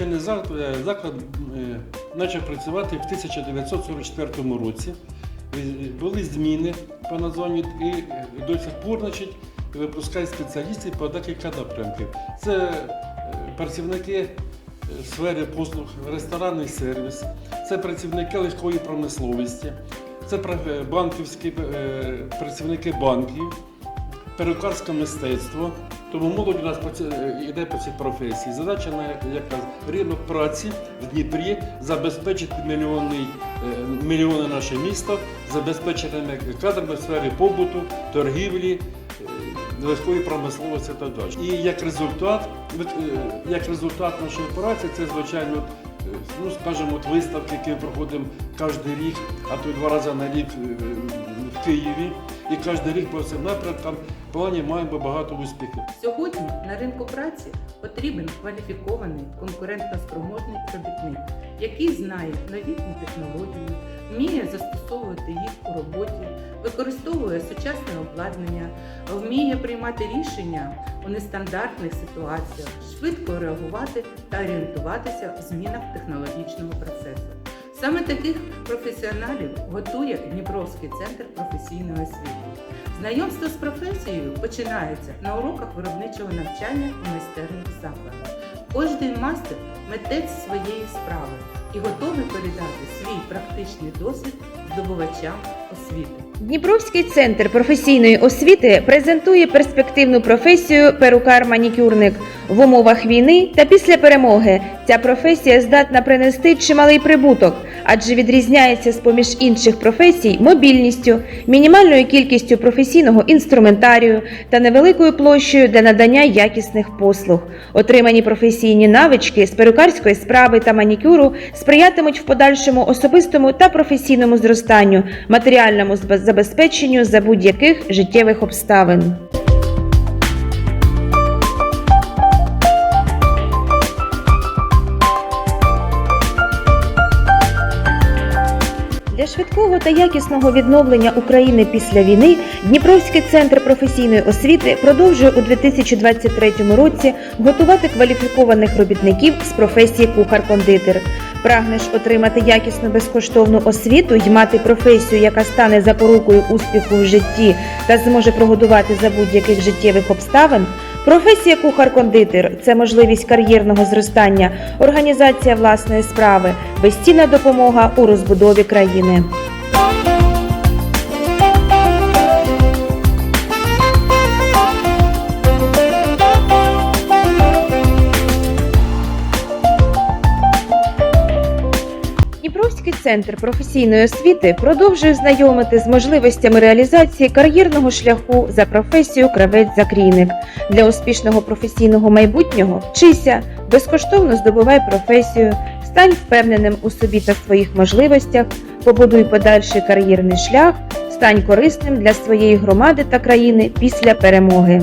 навчальний заклад, е, е, почав працювати в 1944 році. Е, Були зміни по названню і до сих пор значить, випускають спеціалістів по декілька напрямків. Це працівники сфери послуг, ресторанний сервіс, це працівники легкої промисловості, це банківські працівники банків, перукарське мистецтво. Тому молодь у нас йде по цій професії. Задача яка ринок праці в Дніпрі забезпечити мільйонний, е, мільйони наше місто, забезпеченими кадрами в сфері побуту, торгівлі, е, легкої промисловості та далі. І як результат, е, як результат нашої праці, це звичайно. е, Ну, скажімо, от виставки, які ми проходимо кожен рік, а то два рази на рік е, в Києві. І кожен рік по цим напрямкам в плані маємо багато успіхів. Сьогодні на ринку праці потрібен кваліфікований конкурентно-спроможний робітник, який знає новітні технології, вміє застосовувати їх у роботі, використовує сучасне обладнання, вміє приймати рішення у нестандартних ситуаціях, швидко реагувати та орієнтуватися в змінах технологічного процесу. Саме таких професіоналів готує Дніпровський центр професійної освіти. Знайомство з професією починається на уроках виробничого навчання у майстерних закладах. Кожен мастер митець своєї справи і готовий передати свій практичний досвід здобувачам освіти. Дніпровський центр професійної освіти презентує перспективну професію перукар-манікюрник в умовах війни та після перемоги. Ця професія здатна принести чималий прибуток, адже відрізняється з поміж інших професій мобільністю, мінімальною кількістю професійного інструментарію та невеликою площею для надання якісних послуг. Отримані професійні навички з перукарської справи та манікюру сприятимуть в подальшому особистому та професійному зростанню, матеріальному забезпеченню за будь-яких життєвих обставин. Швидкого та якісного відновлення України після війни Дніпровський центр професійної освіти продовжує у 2023 році готувати кваліфікованих робітників з професії кухар-кондитер. Прагнеш отримати якісну безкоштовну освіту й мати професію, яка стане запорукою успіху в житті та зможе прогодувати за будь-яких життєвих обставин. Професія кухар-кондитер це можливість кар'єрного зростання, організація власної справи, безцінна допомога у розбудові країни. Центр професійної освіти продовжує знайомити з можливостями реалізації кар'єрного шляху за професію кравець-закрійник. Для успішного професійного майбутнього вчися, безкоштовно здобувай професію, стань впевненим у собі та своїх можливостях, побудуй подальший кар'єрний шлях, стань корисним для своєї громади та країни після перемоги.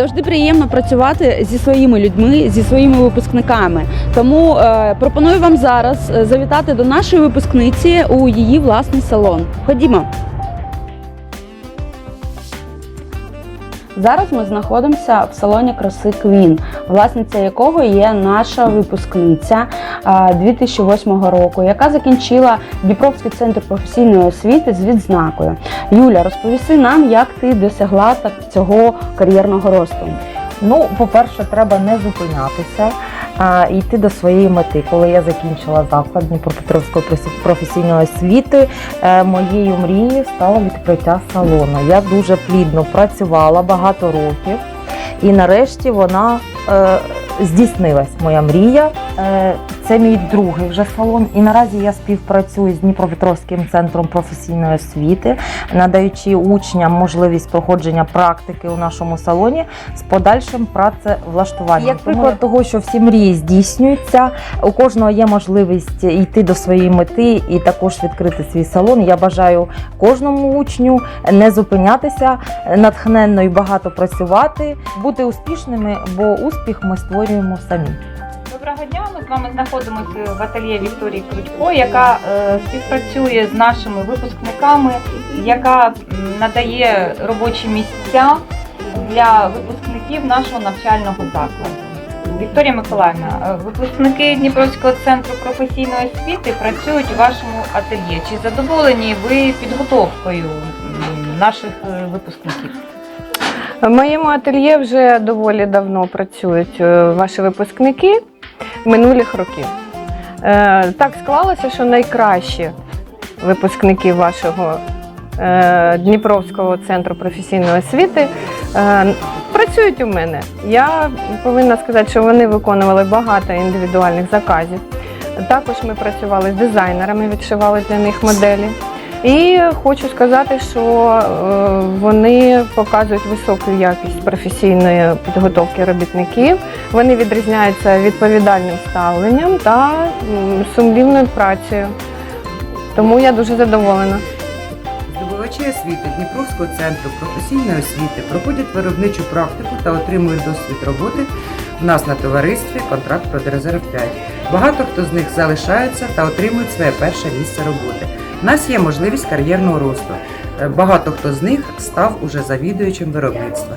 Завжди приємно працювати зі своїми людьми, зі своїми випускниками. Тому е, пропоную вам зараз е, завітати до нашої випускниці у її власний салон. Ходімо. Зараз ми знаходимося в салоні краси Квін, власниця якого є наша випускниця 2008 року, яка закінчила Дніпровський центр професійної освіти з відзнакою. Юля, розповіси нам, як ти досягла цього кар'єрного росту. Ну, по-перше, треба не зупинятися, а йти до своєї мети. Коли я закінчила заклад Дніпропетровської професі- професійної освіти, е, моєю мрією стало відкриття салону. Я дуже плідно працювала багато років, і нарешті вона е, здійснилась. Моя мрія Це мій другий вже салон, і наразі я співпрацюю з Дніпропетровським центром професійної освіти, надаючи учням можливість проходження практики у нашому салоні з подальшим працевлаштуванням. Як приклад того, що всі мрії здійснюються, у кожного є можливість йти до своєї мети і також відкрити свій салон. Я бажаю кожному учню не зупинятися, натхненно і багато працювати, бути успішними, бо успіх ми створюємо самі. Доброго дня. Ми з вами знаходимося в ательє Вікторії Крутько, яка е, співпрацює з нашими випускниками, яка надає робочі місця для випускників нашого навчального закладу. Вікторія Миколаївна, е, випускники Дніпровського центру професійної освіти працюють у вашому ательє. Чи задоволені ви підготовкою наших е, випускників? Моєму ательє вже доволі давно працюють е, ваші випускники минулих років. Е, Так склалося, що найкращі випускники вашого е, Дніпровського центру професійної освіти е, працюють у мене. Я повинна сказати, що вони виконували багато індивідуальних заказів. Також ми працювали з дизайнерами, відшивали для них моделі. І хочу сказати, що е, вони показують високу якість професійної підготовки робітників. Вони відрізняються відповідальним ставленням та сумлінною працею. Тому я дуже задоволена. Здобувачі освіти Дніпровського центру професійної освіти проходять виробничу практику та отримують досвід роботи в нас на товаристві контракт «Продрезерв 5». Багато хто з них залишаються та отримують своє перше місце роботи. Нас є можливість кар'єрного росту. Е, Багато хто з них став уже завідуючим виробництва.